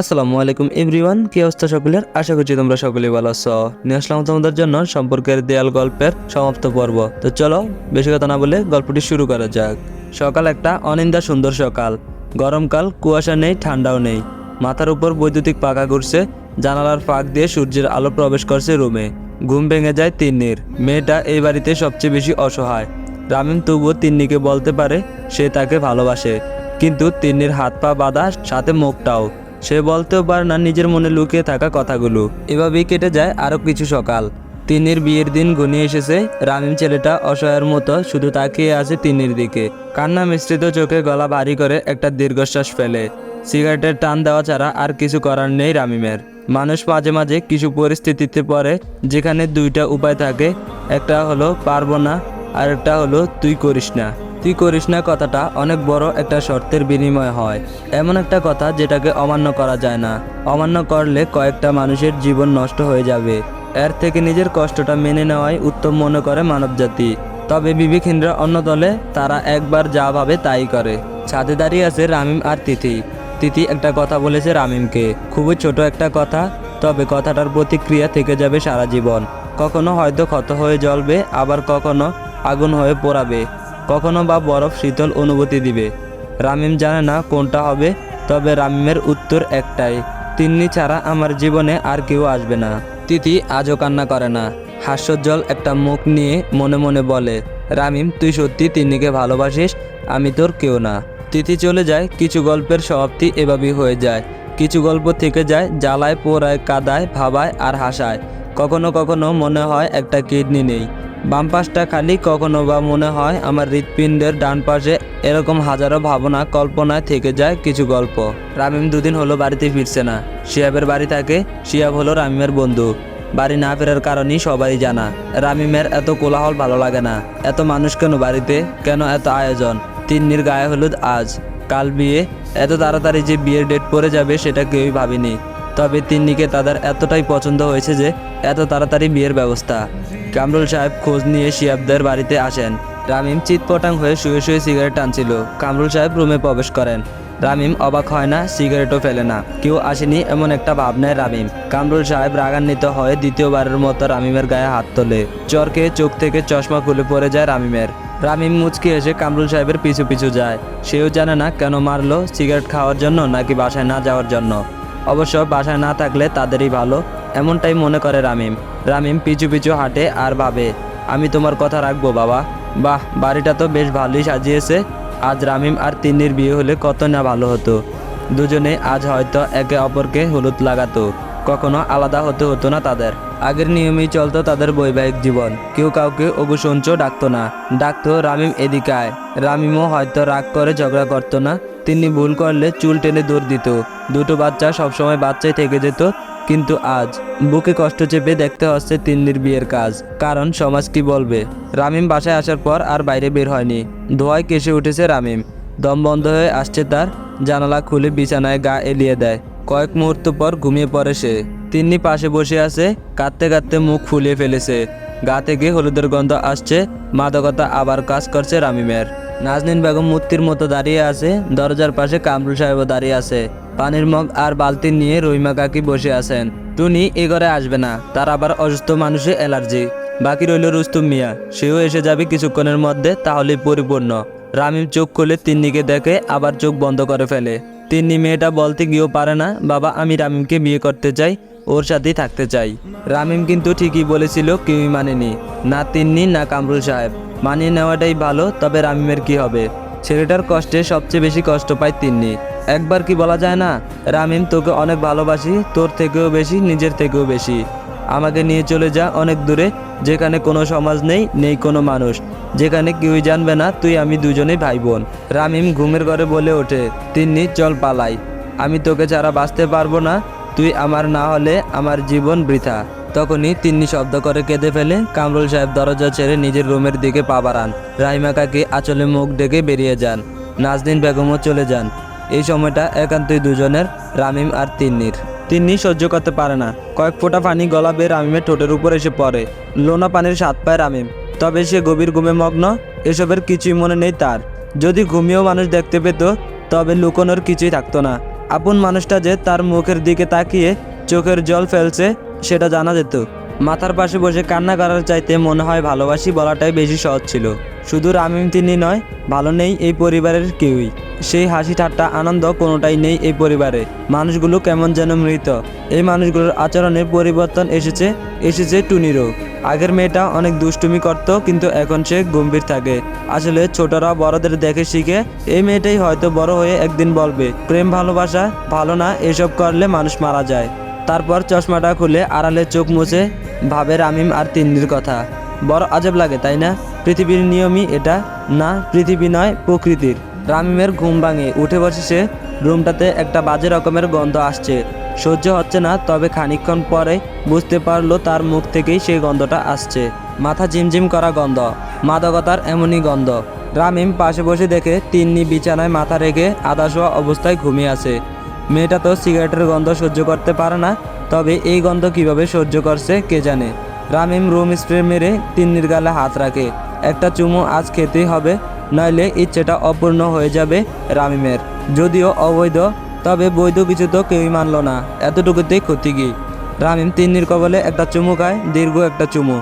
আসসালামু আলাইকুম, এভরিওয়ান। কি অবস্থা সকলের? আশা করছি তোমরা সকলেই ভালো আছো। নিয়ে আসলাম তোমাদের জন্য সম্পর্কের দেয়াল গল্পের সমাপ্ত পর্ব। তো চলো, বেশি কথা না বলে গল্পটি শুরু করা যাক। সকাল একটা অনিন্দা সুন্দর সকাল। গরমকাল, কুয়াশা নেই, ঠান্ডাও নেই। মাথার উপর বৈদ্যুতিক পাকা ঘুরছে, জানালার ফাঁক দিয়ে সূর্যের আলো প্রবেশ করছে রুমে। ঘুম ভেঙে যায় তিন্নির। মেয়েটা এই বাড়িতে সবচেয়ে বেশি অসহায়। রামিম তবুও তিন্নিকে বলতে পারে, সে তাকে ভালোবাসে। কিন্তু তিন্নির হাত পা বাঁধা, সাথে মুখটাও। সে বলতেও পারে না নিজের মনে লুকিয়ে থাকা কথাগুলো। এভাবেই কেটে যায় আরও কিছু সকাল। তিন্নির বিয়ের দিন ঘনিয়ে এসেছে। রামিম ছেলেটা অসহায়ের মতো শুধু তাকিয়ে আছে তিন্নির দিকে। কান্না মিশ্রিত চোখে গলা ভারী করে একটা দীর্ঘশ্বাস ফেলে। সিগারেটের টান দেওয়া ছাড়া আর কিছু করার নেই রামিমের। মানুষ মাঝে মাঝে কিছু পরিস্থিতিতে পড়ে, যেখানে দুইটা উপায় থাকে। একটা হলো, পারব না। আর একটা হলো, তুই করিস না। তুই করিস না কথাটা, অনেক বড় একটা শর্তের বিনিময় হয়। এমন একটা কথা যেটাকে অমান্য করা যায় না। অমান্য করলে কয়েকটা মানুষের জীবন নষ্ট হয়ে যাবে। এর থেকে নিজের কষ্টটা মেনে নেওয়াই উত্তম মনে করে মানবজাতি। তবে বিবেকহীনরা অন্য দলে, তারা একবার যা ভাবে তাই করে। ছাদে দাঁড়িয়ে আছে রামিম আর তিথি। তিথি একটা কথা বলেছে রামিমকে। খুবই ছোট একটা কথা, তবে কথাটার প্রতিক্রিয়া থেকে যাবে সারা জীবন। কখনো হয়তো ক্ষত হয়ে জ্বলবে, আবার কখনো আগুন হয়ে পোড়াবে। কখনো বা বরফ শীতল অনুভূতি দিবে। রামিম জানে না কোনটা হবে, তবে রামিমের উত্তর একটাই, তিন্নি ছাড়া আমার জীবনে আর কেউ আসবে না। তিথি আজও কান্না করে না। হাস্যোজ্জ্বল একটা মুখ নিয়ে মনে মনে বলে, রামিম, তুই সত্যি তিন্নিকে ভালোবাসিস? আমি তোর কেউ না। তিথি চলে যায়, কিছু গল্পের সমাপ্তি এভাবেই হয়ে যায়। কিছু গল্প থেকে যায়, জ্বালায়, পোড়ায়, কাদায়, ভাবায় আর হাসায়। কখনো কখনো মনে হয় একটা কিডনি নেই। বাম পাশটা খালি কখনো বা মনে হয় আমার হৃৎপিণ্ডের ডান পাশে এরকম হাজারো ভাবনা, কল্পনায় থেকে যায় কিছু গল্প। রামিম দুদিন হলো বাড়িতে ফিরছে না। শিয়াবের বাড়ি থাকে, শিয়াব হলো রামিমের বন্ধু। বাড়ি না ফেরার কারণেই সবাই জানা, রামিমের এত কোলাহল ভালো লাগে না। এত মানুষ কেন বাড়িতে? কেন এত আয়োজন? তিন্নির গায়ে হলুদ আজ। কাল বিয়ে, এত তাড়াতাড়ি যে বিয়ের ডেট পড়ে যাবে সেটা কেউই ভাবেনি। তবে তিন্নিকে তাদের এতটাই পছন্দ হয়েছে যে, এত তাড়াতাড়ি বিয়ের ব্যবস্থা। কামরুল সাহেব খোঁজ নিয়ে শিয়াবদের বাড়িতে আসেন। রামিম চিৎপটাং হয়ে শুয়ে শুয়ে সিগারেট টানছিল। কামরুল সাহেব রুমে প্রবেশ করেন। রামিম অবাক হয় না, সিগারেটও ফেলে না। কেউ আসেনি এমন একটা ভাবনায় রামিম। কামরুল সাহেব রাগান্বিত হয়ে দ্বিতীয়বারের মতো রামিমের গায়ে হাত তোলে। চরকে চোখ থেকে চশমা খুলে পড়ে যায় রামিমের। রামিম মুচকি এসে কামরুল সাহেবের পিছু পিছু যায়। সেও জানে না কেন মারলো, সিগারেট খাওয়ার জন্য নাকি বাসায় না যাওয়ার জন্য। অবশ্য বাসায় না থাকলে তাদেরই ভালো, এমনটাই মনে করে রামিম। রামিম পিছু পিছু হাঁটে আর ভাবে, আমি তোমার কথা রাখব বাবা। বাহ, বাড়িটা তো বেশ ভালোই সাজিয়েছে। আজ রামিম আর তিন্নির বিয়ে হলে কত না ভালো হতো। দুজনে আজ হয়তো একে অপরকে হলুদ লাগাতো। কখনো আলাদা হতে হতো না তাদের। আগের নিয়মেই চলতো তাদের বৈবাহিক জীবন। কেউ কাউকে অবসঞ্চ ডাকতো না। ডাকতো রামিম এদিকে আয়। রামিমও হয়তো রাগ করে ঝগড়া করতো না। তিনি ভুল করলে চুল টেনে দৌড় দিত। দুটো বাচ্চা সবসময় বাচ্চাই থেকে যেত, কিন্তু আজ বুকে কষ্ট চেপে দেখতে হচ্ছে তিন্নির বিয়ের কাজ। কারণ সমাজ কি বলবে? রামিম বাসায় আসার পর আর বাইরে বের হয়নি। ধোয়ায় কেসে উঠেছে রামিম। দম বন্ধ হয়ে আসছে তার, জানালা খুলে বিছানায় গা এলিয়ে দেয়। কয়েক মুহূর্ত পর ঘুমিয়ে পড়ে সে। তিন্নি পাশে বসে আছে, কাঁদতে কাঁদতে মুখ ফুলিয়ে ফেলেছে। গা থেকে হলুদের গন্ধ আসছে, মাদকতা আবার কাজ করছে রামিমের। নাজনীন বেগম মূর্তির মতো দাঁড়িয়ে আছে, দরজার পাশে কামরুল সাহেবও দাঁড়িয়ে আছে। পানির মগ আর বালতি নিয়ে রহিমা কাকি বসে আছেন। টুনি এ ঘরে আসবে না, তার আবার অসুস্থ মানুষে অ্যালার্জি। বাকি রইল রুস্তুম মিয়া, সেও এসে যাবে কিছুক্ষণের মধ্যে তাহলে পরিপূর্ণ। রামিম চোখ খুলে তিন্নিকে দেখে আবার চোখ বন্ধ করে ফেলে। তিন্নি মেয়েটা বলতে গিয়েও পারে না, বাবা, আমি রামিমকে বিয়ে করতে চাই ওর সাথেই থাকতে চাই। রামিম কিন্তু ঠিকই বলেছিল কেউই মানেনি, না তিন্নি, না কামরুল সাহেব। মানিয়ে নেওয়াটাই ভালো, তবে রামিমের কি হবে? ছেলেটার কষ্টে সবচেয়ে বেশি কষ্ট পায় তিন্নি। একবার কি বলা যায় না, রামিম, তোকে অনেক ভালোবাসি, তোর থেকেও বেশি, নিজের থেকেও বেশি। আমাকে নিয়ে চলে যা অনেক দূরে, যেখানে কোনো সমাজ নেই নেই কোনো মানুষ। যেখানে কেউই জানবে না, তুই, আমি দুজনেই ভাই বোন রামিম ঘুমের ঘরে বলে ওঠে, তিন্নি, চল পালাই। আমি তোকে ছাড়া বাঁচতে পারব না তুই আমার না হলে আমার জীবন বৃথা। তখনই তিন্নি শব্দ করে কেঁদে ফেলে, কামরুল সাহেব দরজা ছেড়ে নিজের রুমের দিকে পা বাড়ান। রাহিমা কাকি আঁচলে মুখ ডেকে বেরিয়ে যান। নাজদিন বেগমও চলে যান। এই সময়টা একান্তই দুজনের, রামিম আর তিন্নির। তিন্নি সহ্য করতে পারে না। কয়েক ফোঁটা পানি গলা বেয়ে রামিমের ঠোঁটের উপর এসে পড়ে। লোনা পানির স্বাদ পায় রামিম। তবে সে গভীর ঘুমে মগ্ন, এসবের কিছুই মনে নেই তার। যদি ঘুমিয়েও মানুষ দেখতে পেত, তবে লুকোনোর কিছুই থাকতো না। আপন মানুষটা যে তার মুখের দিকে তাকিয়ে চোখের জল ফেলছে সেটা জানা যেত। মাথার পাশে বসে কান্না করার চাইতে মনে হয় ভালোবাসি বলাটাই বেশি সহজ ছিল। শুধু রামিম তিনি নয়, ভালো নেই এই পরিবারের কেউই। সেই হাসি ঠাট্টা আনন্দ কোনোটাই নেই এই পরিবারে। মানুষগুলো কেমন যেন মৃত। এই মানুষগুলোর আচরণের পরিবর্তন এসেছে এসেছে টুনিরও। আগের মেয়েটা অনেক দুষ্টুমি করত, কিন্তু এখন সে গম্ভীর থাকে। আসলে ছোটরা বড়দের দেখে শিখে, এই মেয়েটাই হয়তো বড় হয়ে একদিন বলবে, প্রেম ভালোবাসা ভালো না, এসব করলে মানুষ মারা যায়। তারপর চশমাটা খুলে আড়ালে চোখ মুছে ভাবে রামিম আর তিন্নির কথা। বড় আজব লাগে, তাই না? পৃথিবীর নিয়মই এটা। না, পৃথিবী নয়, প্রকৃতির। রামিমের ঘুম ভাঙে। উঠে বসে সে রুমটাতে একটা বাজে রকমের গন্ধ আসছে। সহ্য হচ্ছে না, তবে খানিকক্ষণ পরে বুঝতে পারল তার মুখ থেকেই সেই গন্ধটা আসছে। মাথা ঝিমঝিম করা গন্ধ। মাদকতার এমনই গন্ধ। রামিম পাশে বসে দেখে তিন্নি বিছানায় মাথা রেখে আদাশোয়া অবস্থায় ঘুমিয়ে আছে। মেয়েটা তো সিগারেটের গন্ধ সহ্য করতে পারে না, তবে এই গন্ধ কীভাবে সহ্য করছে কে জানে? রামিম রুম স্প্রে মেরে তিন্নির গালে হাত রাখে। একটা চুমু আজ খেতেই হবে, নইলে ইচ্ছেটা অপূর্ণ হয়ে যাবে রামিমের। যদিও অবৈধ, তবে বৈধ কিছু তো কেউই মানল না, এতটুকুতেই ক্ষতি কি? রামিম তিন্নির কবলে একটা চুমু খায়, দীর্ঘ একটা চুমু।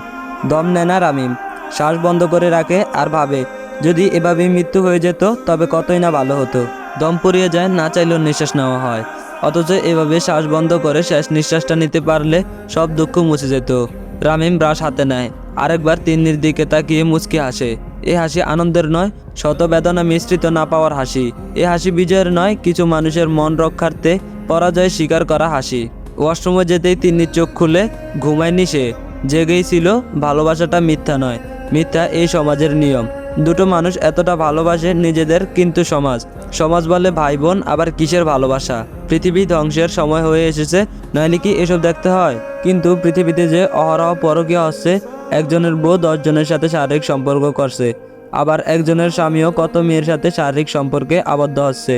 দম নেয় না রামিম। শ্বাস বন্ধ করে রাখে আর ভাবে, যদি এভাবেই মৃত্যু হয়ে যেত, তবে কতই না ভালো হতো। দম পুড়িয়ে যায়, না চাইলেও নিঃশ্বাস নেওয়া হয়। অথচ এভাবে শ্বাস বন্ধ করে শেষ নিঃশ্বাসটা নিতে পারলে সব দুঃখ মুছে যেত। রামিম ব্রাশ হাতে নেয়। আরেকবার তিন্নির দিকে তাকিয়ে মুচকি হাসে। এ হাসি আনন্দের নয়, শত বেদনা মিশ্রিত না পাওয়ার হাসি। এ হাসি বিজয়ের নয়, কিছু মানুষের মন রক্ষার্থে পরাজয় স্বীকার করা হাসি। ওয়াশরুমে যেতেই তিন্নির চোখ খুলে ঘুমায়নি সে। জেগেই ছিল, ভালোবাসাটা মিথ্যা নয়। মিথ্যা এই সমাজের নিয়ম। দুটো মানুষ এতটা ভালোবাসে নিজেদের কিন্তু সমাজ। সমাজ বলে ভাই বোন আবার কিসের ভালোবাসা? পৃথিবী ধ্বংসের সময় হয়ে এসেছে নইলে কি এসব দেখতে হয়? কিন্তু পৃথিবীতে যে অহরহ পরকীয় হচ্ছে, একজনের বউ দশজনের সাথে শারীরিক সম্পর্ক করছে, আবার একজনের স্বামীও কত মেয়ের সাথে শারীরিক সম্পর্কে আবদ্ধ হচ্ছে।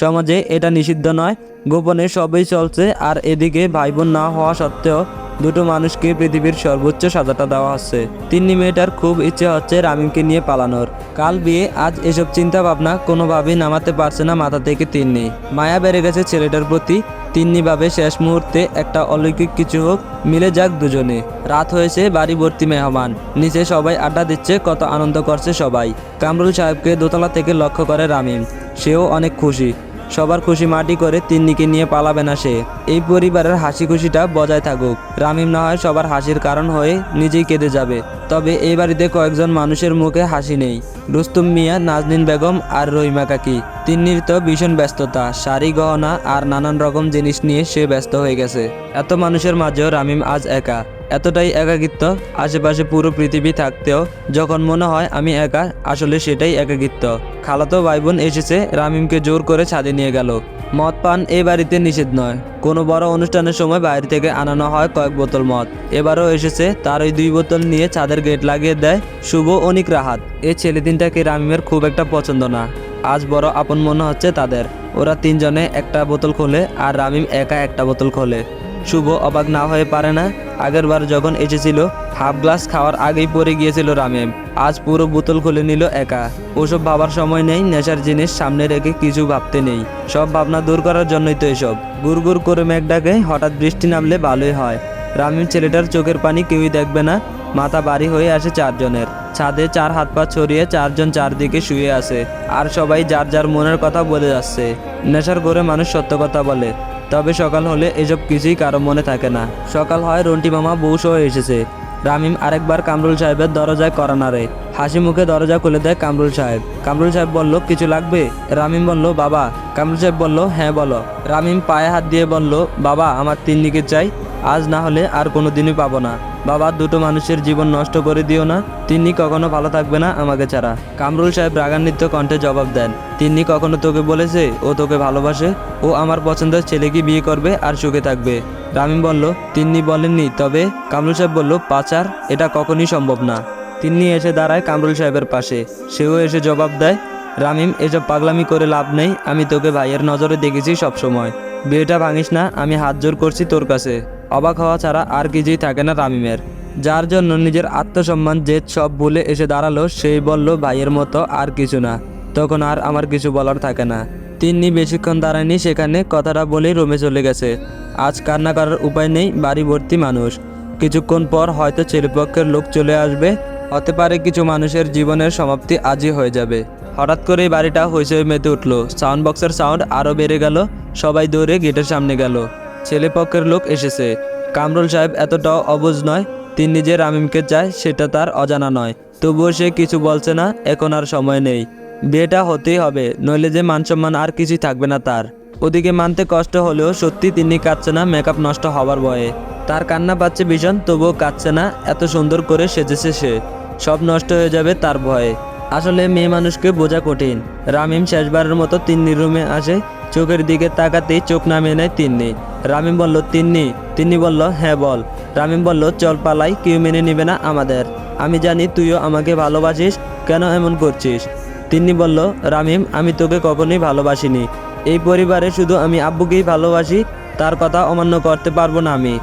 সমাজে এটা নিষিদ্ধ নয়, গোপনে সবই চলছে, আর এদিকে ভাই বোন না হওয়া সত্ত্বেও দুটো মানুষকে পৃথিবীর সর্বোচ্চ সাজাটা দেওয়া হচ্ছে। তিন্নি মেয়েটার খুব ইচ্ছে হচ্ছে রামিমকে নিয়ে পালানোর। কাল বিয়ে, আজ এসব চিন্তা ভাবনা কোনোভাবেই নামাতে পারছে না মাথা থেকে তিন্নি। মায়া বেড়ে গেছে ছেলেটার প্রতি। তিন্নি ভাবে শেষ মুহূর্তে একটা অলৌকিক কিছু হোক, মিলে যাক দুজনে। রাত হয়েছে, বাড়ি ভর্তি মেহমান। নিচে সবাই আড্ডা দিচ্ছে, কত আনন্দ করছে সবাই। কামরুল সাহেবকে দোতলা থেকে লক্ষ্য করে রামিম। সেও অনেক খুশি। সবার খুশি মাটি করে তিন্নিকে নিয়ে পালাবে না সে। এই পরিবারের হাসি খুশিটা বজায় থাকুক। রামিম না হয় সবার হাসির কারণ হয়ে নিজেই কেঁদে যাবে। তবে এই বাড়িতে কয়েকজন মানুষের মুখে হাসি নেই। রুস্তুম মিয়া, নাজনীন বেগম আর রহিমা কাকি। তিন্নির তো ভীষণ ব্যস্ততা, শাড়ি, গহনা আর নানান রকম জিনিস নিয়ে সে ব্যস্ত হয়ে গেছে। এত মানুষের মাঝেও রামিম আজ একা। এতটাই একাকিত্ব আশেপাশে পুরো পৃথিবী থাকতেও যখন মনে হয় আমি একা, আসলে সেটাই একাকিত্ব। খালাতো ভাই বোন এসেছে, রামিমকে জোর করে ছাদে নিয়ে গেল। মদ পান এই বাড়িতে নিষেধ নয়। কোনো বড় অনুষ্ঠানের সময় বাইরে থেকে আনানো হয় কয়েক বোতল মদ। এবারও এসেছে, তার ওই দুই বোতল নিয়ে ছাদের গেট লাগিয়ে দেয় শুভ অনিক রাহাত। এই ছেলে তিনটাকে রামিমের খুব একটা পছন্দ না। আজ বড় আপন মনে হচ্ছে তাদের। ওরা তিনজনে একটা বোতল খোলে আর রামিম একা একটা বোতল খোলে। শুভ অবাক না হয়ে পারে না। আগেরবার যখন এসেছিল, হাফ গ্লাস খাওয়ার আগেই পড়ে গিয়েছিল রামেম। আজ পুরো বোতল খুলে নিল একা। ওসব ভাবার সময় নেই, নেশার জিনিস সামনে রেখে কিছু ভাবতে নেই। সব ভাবনা দূর করার জন্যই তো এসব। গুড় গুড় করে মেঘ ডাকে, হঠাৎ বৃষ্টি নামলে ভালোই হয়। রামিম ছেলেটার চোখের পানি কেউই দেখবে না। মাথা বাড়ি হয়ে আসে চারজনের। ছাদে চার হাত পা ছড়িয়ে চারজন চারদিকে শুয়ে আছে। আর সবাই যার যার মনের কথা বলে যাচ্ছে। নেশার করে মানুষ সত্য কথা বলে। তবে সকাল হলে এসব কিছুই কারও মনে থাকে না। সকাল হয় রন্টি মামা বউ সহ এসেছে। রামিম আরেকবার কামরুল সাহেবের দরজায় করা করানারে। হাসি মুখে দরজা খুলে দেয় কামরুল সাহেব। কামরুল সাহেব বলল, কিছু লাগবে? রামিম বলল, বাবা। কামরুল সাহেব বলল হ্যাঁ বলো। রামিম পায়ে হাত দিয়ে বলল, বাবা, আমার তিন দিকে চাই। আজ না হলে আর কোনো দিনই পাবো না। বাবা, দুটো মানুষের জীবন নষ্ট করে দিও না। তিনি কখনো ভালো থাকবে না আমাকে ছাড়া। কামরুল সাহেব রাগান্বিত কণ্ঠে জবাব দেন তিনি কখনো তোকে বলেছে, ও তোকে ভালোবাসে। ও আমার পছন্দের ছেলেকে বিয়ে করবে আর সুখে থাকবে। রামিম বলল তিনি বলেননি, তবে কামরুল সাহেব বলল, পাচার, এটা কখনই সম্ভব না। তিনি এসে দাঁড়ায় কামরুল সাহেবের পাশে। সেও এসে জবাব দেয়, রামিম, এসব পাগলামি করে লাভ নেই, আমি তোকে ভাইয়ের নজরে দেখেছি সবসময়। বিয়েটা ভাঙিস না, আমি হাত জোর করছি তোর কাছে। অবাক হওয়া ছাড়া আর কিছুই থাকে না রামিমের যার জন্য নিজের আত্মসম্মান জেদ সব ভুলে এসে দাঁড়াল, সেই বলল, ভাইয়ের মতো আর কিছু না। তখন আর আমার কিছু বলার থাকে না। তিন্নি বেশিক্ষণ দাঁড়ায়নি, সেখানে কথাটা বলেই রোমে চলে গেছে। আজ কান্না করার উপায় নেই, বাড়ি ভর্তি মানুষ। কিছুক্ষণ পর হয়তো ছেলেপক্ষের লোক চলে আসবে, হতে পারে কিছু মানুষের জীবনের সমাপ্তি আজই হয়ে যাবে। হঠাৎ করে বাড়িটা হইচই মেতে উঠল। সাউন্ড বক্সের সাউন্ড আরও বেড়ে গেল, সবাই দৌড়ে গেটের সামনে গেল। ছেলেপক্ষের লোক এসেছে। কামরুল সাহেব এতটাও অবুঝ নয়, তিনি নিজে রামিমকে চায় সেটা তার অজানা নয়। তবুও সে কিছু বলছে না, এখন আর সময় নেই। বিয়েটা হতেই হবে, নইলে যে মানসম্মান আর কিছুই থাকবে না তার। ওদিকে মানতে কষ্ট হলেও সত্যি তিনি কাঁদছে না মেকআপ নষ্ট হবার ভয়ে। তার কান্না পাচ্ছে ভীষণ, তবুও কাঁদছে না, এত সুন্দর করে সেজেছে সে। সব নষ্ট হয়ে যাবে তার ভয়ে। আসলে মেয়ে মানুষকে বোঝা কঠিন। রামিম শেষবারের মতো তিন্নি রুমে আসে। চোখের দিকে তাকাতেই চোখ নামিয়ে নেয় তিন্নি। রামিম বলল, তিন্নি। তিন্নি বলল হ্যাঁ বল। রামিম বলল, চল পালাই, কেউ মেনে নেবে না আমাদের। আমি জানি তুইও আমাকে ভালোবাসিস, কেন এমন করছিস? তিন্নি বলল, রামিম, আমি তোকে কখনোই ভালোবাসিনি। এই পরিবারে শুধু আমি আব্বুকেই ভালোবাসি, তার কথা অমান্য করতে পারব না আমি।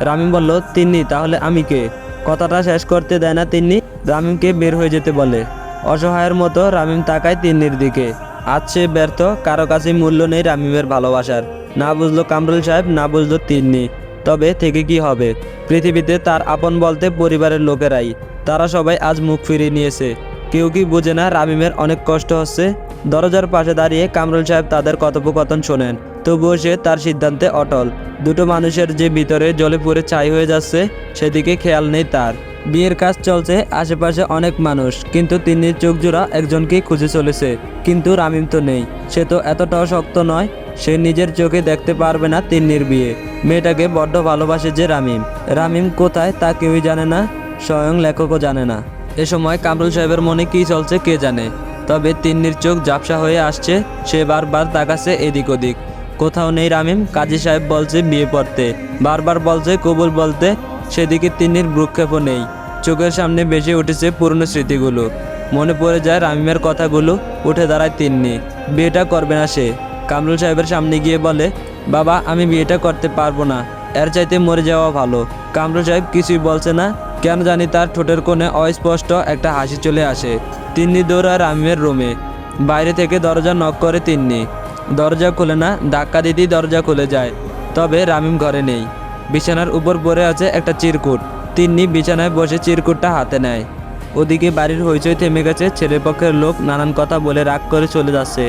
রামিম বলল, তিন্নি, তাহলে আমি কে? কথাটা শেষ করতে দেয় না তিন্নি। রামিমকে বের হয়ে যেতে বলে। অসহায়ের মতো রামিম তাকায় তিন্নির দিকে। আজ সে ব্যর্থ, কারও কাছে মূল্য নেই রামিমের ভালোবাসার। না বুঝলো কামরুল সাহেব, না বুঝলো তিন্নি। তবে থেকে কি হবে? পৃথিবীতে তার আপন বলতে পরিবারের লোকেরাই। তারা সবাই আজ মুখ ফিরিয়ে নিয়েছে। কেউ কি বোঝে না রামিমের অনেক কষ্ট হচ্ছে? দরজার পাশে দাঁড়িয়ে কামরুল সাহেব তাদের কথোপকথন শোনেন। তবুও সে তার সিদ্ধান্তে অটল। দুটো মানুষের যে ভিতরে জলে পুরে ছাই হয়ে যাচ্ছে, সেদিকে খেয়াল নেই তার। বিয়ের কাজ চলছে, আশেপাশে অনেক মানুষ। কিন্তু তিন্নির চোখ জোড়া একজনকেই খুঁজে চলেছে। কিন্তু রামিম তো নেই। সে তো এতটাও শক্ত নয়, সে নিজের চোখে দেখতে পারবে না তিন্নির বিয়ে। মেয়েটাকে বড্ড ভালোবাসে যে রামিম। রামিম কোথায় তা কেউই জানে না, স্বয়ং লেখকও জানে না। এ সময় কামরুল সাহেবের মনে কী চলছে কে জানে। তবে তিন্নির চোখ ঝাপসা হয়ে আসছে, সে বারবার তাকাচ্ছে এদিক ওদিক। কোথাও নেই রামিম, কাজী সাহেব বলছে বিয়ে পড়তে। বারবার বলছে, কবুল বলতে। সেদিকে তিন্নির ভ্রুক্ষেপও নেই। চোখের সামনে বেশি উঠেছে পুরনো স্মৃতিগুলো। মনে পড়ে যায় রামিমের কথাগুলো, উঠে দাঁড়ায় তিন্নি। বিয়েটা করবে না সে। কামরুল সাহেবের সামনে গিয়ে বলে, বাবা, আমি বিয়েটা করতে পারব না। এর চাইতে মরে যাওয়া ভালো। কামরুল সাহেব কিছুই বলছে না। কেন জানি তার ঠোঁটের কোণে অস্পষ্ট একটা হাসি চলে আসে। তিন্নি দৌড়ায় রামিমের রুমে। বাইরে থেকে দরজা নক করে তিন্নি। দরজা খুলে না, ধাক্কা দিতেই দরজা খুলে যায়। তবে রামিম ঘরে নেই। বিছানার উপর পড়ে আছে একটা চিরকুট। তিন্নি বিছানায় বসে চিরকুটটা হাতে নেয়। ওদিকে বাড়ির হইচই থেমে গেছে ছেলেপক্ষের লোক নানান কথা বলে রাগ করে চলে যাচ্ছে।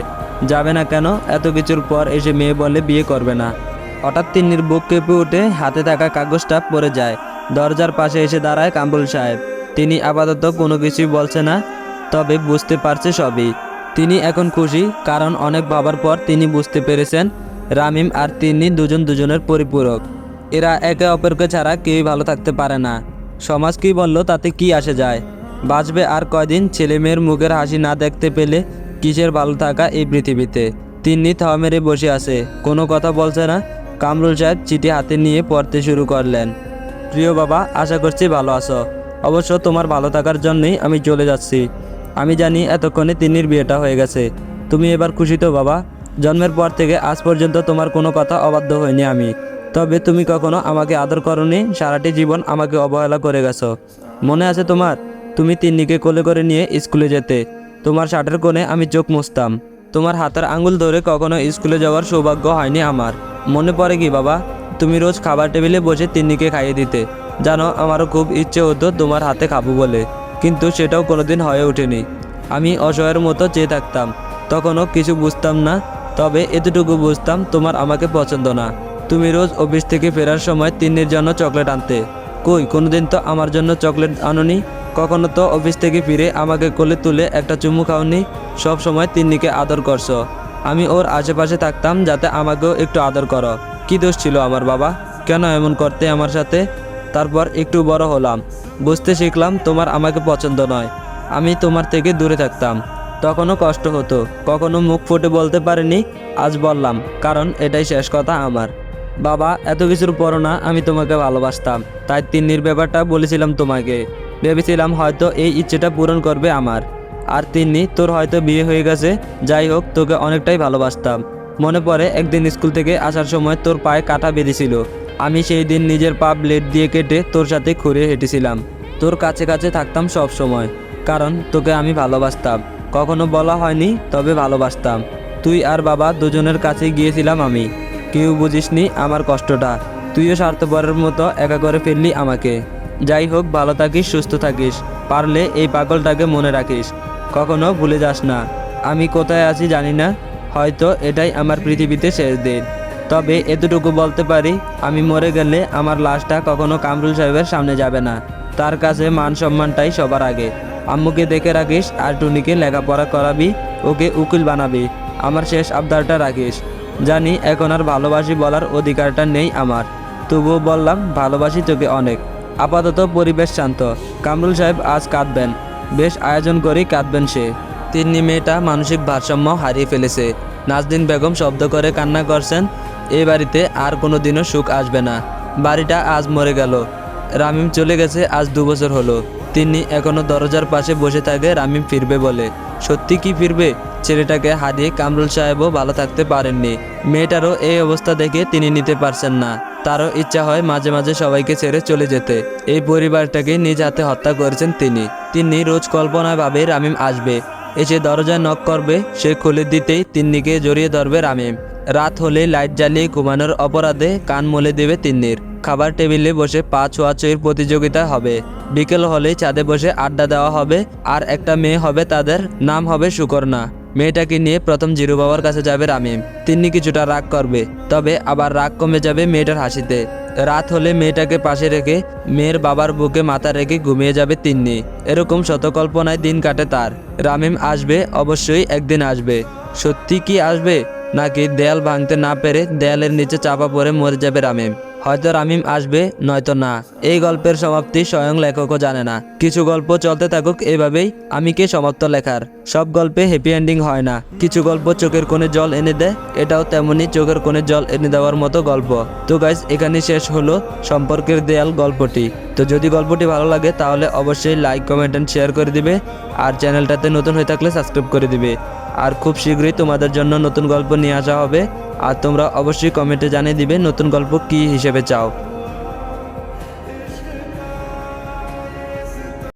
যাবে না কেন? এত কিছুর পর এসে মেয়ে বলে বিয়ে করবে না। হঠাৎ তিন্নির বুক কেঁপে উঠে, হাতে থাকা কাগজটা পড়ে যায়। দরজার পাশে এসে দাঁড়ায় কাম্বুল সাহেব। তিনি আপাতত কোনো কিছুই বলছে না, তবে বুঝতে পারছে সবই। তিনি এখন খুশি, কারণ অনেক ভাবার পর তিনি বুঝতে পেরেছেন, রামিম আর তিনি দুজন দুজনের পরিপূরক। এরা একে অপরকে ছাড়া কেউই ভালো থাকতে পারে না। সমাজ কি বলল তাতে কি আসে যায়? বাঁচবে আর কয়দিন ছেলে মেয়ের মুখের হাসি না দেখতে পেলে কিসের ভালো থাকা এই পৃথিবীতে? তিন্নি থাওয়া মেরে বসে আছে, কোনো কথা বলছে না। কামরুল সাহেব চিঠি হাতে নিয়ে পড়তে শুরু করলেন। প্রিয় বাবা, আশা করছি ভালো আছো। অবশ্য তোমার ভালো থাকার জন্যই আমি চলে যাচ্ছি। আমি জানি এতক্ষণে তিন্নির বিয়েটা হয়ে গেছে। তুমি এবার খুশি তো বাবা। জন্মের পর থেকে আজ পর্যন্ত তোমার কোনো কথা অবাধ্য হয়নি আমি। তবে তুমি কখনো আমাকে আদর করনি, সারাটি জীবন আমাকে অবহেলা করে গেছো। মনে আছে তোমার? তুমি তিন্নিকে কোলে করে নিয়ে স্কুলে যেতে। তোমার শার্টের কোণে আমি চোখ মুছতাম। তোমার হাতের আঙুল ধরে কখনো স্কুলে যাওয়ার সৌভাগ্য হয়নি আমার। মনে পড়ে কি বাবা? তুমি রোজ খাবার টেবিলে বসে তিন্নিকে খাইয়ে দিতে। জানো, আমারও খুব ইচ্ছে হতো তোমার হাতে খাব বলে। কিন্তু সেটাও কোনোদিন হয়ে ওঠেনি। আমি অসহায়ের মতো চেয়ে থাকতাম। তখনও কিছু বুঝতাম না, তবে এতটুকু বুঝতাম তোমার আমাকে পছন্দ না। তুমি রোজ অফিস থেকে ফেরার সময় তিন্নির জন্য চকলেট আনতে। কই, কোনোদিন তো আমার জন্য চকলেট আনোনি? কখনো তো অফিস থেকে ফিরে আমাকে কোলে তুলে একটা চুমু খাওনি? সব সময় তিন্নিকে আদর করছ। আমি ওর আশেপাশে থাকতাম যাতে আমাকেও একটু আদর করো। কি দোষ ছিল আমার বাবা? কেন এমন করতে আমার সাথে? তারপর একটু বড় হলাম। বুঝতে শিখলাম তোমার আমাকে পছন্দ নয়। আমি তোমার থেকে দূরে থাকতাম। তখনও কষ্ট হতো। কখনো মুখ ফুটে বলতে পারিনি, আজ বললাম, কারণ এটাই শেষ কথা আমার। বাবা, এত কিছুর পরও না আমি তোমাকে ভালোবাসতাম। তাই তিন্নির ব্যাপারটা বলেছিলাম তোমাকে। ভেবেছিলাম হয়তো এই ইচ্ছেটা পূরণ করবে আমার। আর তিন্নি, তোর হয়তো বিয়ে হয়ে গেছে। যাই হোক, তোকে অনেকটাই ভালোবাসতাম। মনে পড়ে একদিন স্কুল থেকে আসার সময় তোর পায়ে কাটা বেঁধেছিল। আমি সেই দিন নিজের পা ব্লেড দিয়ে কেটে তোর সাথে খুঁড়ে হেঁটেছিলাম। তোর কাছে কাছে থাকতাম সব সময়। কারণ তোকে আমি ভালোবাসতাম। কখনো বলা হয়নি, তবে ভালোবাসতাম। তুই আর বাবা দুজনের কাছে গিয়েছিলাম আমি। কেউ বুঝিসনি আমার কষ্টটা। তুইও স্বার্থপরের মতো একা করে ফেললি আমাকে। যাই হোক, ভালো থাকিস, সুস্থ থাকিস। পারলে এই পাগলটাকে মনে রাখিস। কখনো ভুলে যাস না। আমি কোথায় আছি জানি না। হয়তো এটাই আমার পৃথিবীতে শেষ দিন। তবে এতটুকু বলতে পারি, আমি মরে গেলে আমার লাশটা কখনো কামরুল সাহেবের সামনে যাবে না। তার কাছে মান সম্মানটাই সবার আগে। আম্মুকে দেখে রাখিস আর টুনিকে লেখাপড়া করাবি, ওকে উকিল বানাবি। আমার শেষ আবদারটা রাখিস। জানি এখন আর ভালোবাসি বলার অধিকারটা নেই আমার। তবুও বললাম, ভালোবাসি তোকে অনেক। আপাতত পরিবেশ শান্ত। কামরুল সাহেব আজ কাঁদবেন। বেশ আয়োজন করেই কাঁদবেন সে। তিন্নি মেয়েটা মানসিক ভারসাম্য হারিয়ে ফেলেছে। নাজদিন বেগম শব্দ করে কান্না করছেন এই বাড়িতে আর কোনো দিনও সুখ আসবে না। বাড়িটা আজ মরে গেল। রামিম চলে গেছে আজ দু বছর হলো। তিনি এখনও দরজার পাশে বসে থাকে, রামিম ফিরবে বলে। সত্যি কি ফিরবে? ছেলেটাকে হারিয়ে কামরুল সাহেবও ভালো থাকতে পারেননি। মেয়েটারও এই অবস্থা দেখে তিনি নিতে পারছেন না। তারও ইচ্ছা হয় মাঝে মাঝে সবাইকে ছেড়ে চলে যেতে। এই পরিবারটাকে নিজ হাতে হত্যা করেছেন তিনি। তিনি রোজ কল্পনায় ভাবে রামিম আসবে। এসে দরজায় নক করবে, সে খুলে দিতেই তিন্নিকে জড়িয়ে ধরবে রামিম। রাত হলে লাইট জ্বালিয়ে ঘুমানোর অপরাধে কান মলে দেবে তিন্নির। খাবার টেবিলে বসে পা ছোঁয়াছুঁয়ির প্রতিযোগিতা হবে। বিকেল হলেই ছাদে বসে আড্ডা দেওয়া হবে, আর একটা মেয়ে হবে তাদের, নাম হবে সুকর্ণা মেয়েটাকে নিয়ে প্রথম জিরু বাবার কাছে যাবে রামিম। তিনি কিছুটা রাগ করবে, তবে আবার রাগ কমে যাবে মেয়েটার হাসিতে। রাত হলে মেয়েটাকে পাশে রেখে মেয়ের বাবার বুকে মাথা রেখে ঘুমিয়ে যাবে তিন্নি। এরকম শতকল্পনায় দিন কাটে তার। রামিম আসবে, অবশ্যই একদিন আসবে। সত্যি কি আসবে? নাকি দেয়াল ভাঙতে না পেরে দেয়ালের নিচে চাপা পড়ে মরে যাবে রামিম। হয়তো রামিম আসবে, নয়তো না। এই গল্পের সমাপ্তি স্বয়ং লেখকও জানে না। কিছু গল্প চলতে থাকুক এভাবেই, আমি কে সমাপ্ত লেখার? সব গল্পে হ্যাপি এন্ডিং হয় না। কিছু গল্প চোখের কোণে জল এনে দেয়, এটাও তেমনি চোখের কোণে জল এনে দেওয়ার মতো গল্প। তো গাইজ এখানে শেষ হলো সম্পর্কের দেয়াল গল্পটি। তো যদি গল্পটি ভালো লাগে, তাহলে অবশ্যই লাইক কমেন্ট অ্যান্ড শেয়ার করে দিবে। আর চ্যানেলটাতে নতুন হয়ে থাকলে সাবস্ক্রাইব করে দিবে। আর খুব শীঘ্রই তোমাদের জন্য নতুন গল্প নিয়ে আসা হবে। আর তোমরা অবশ্যই কমেন্টে জানিয়ে দিবে নতুন গল্প কী হিসেবে চাও।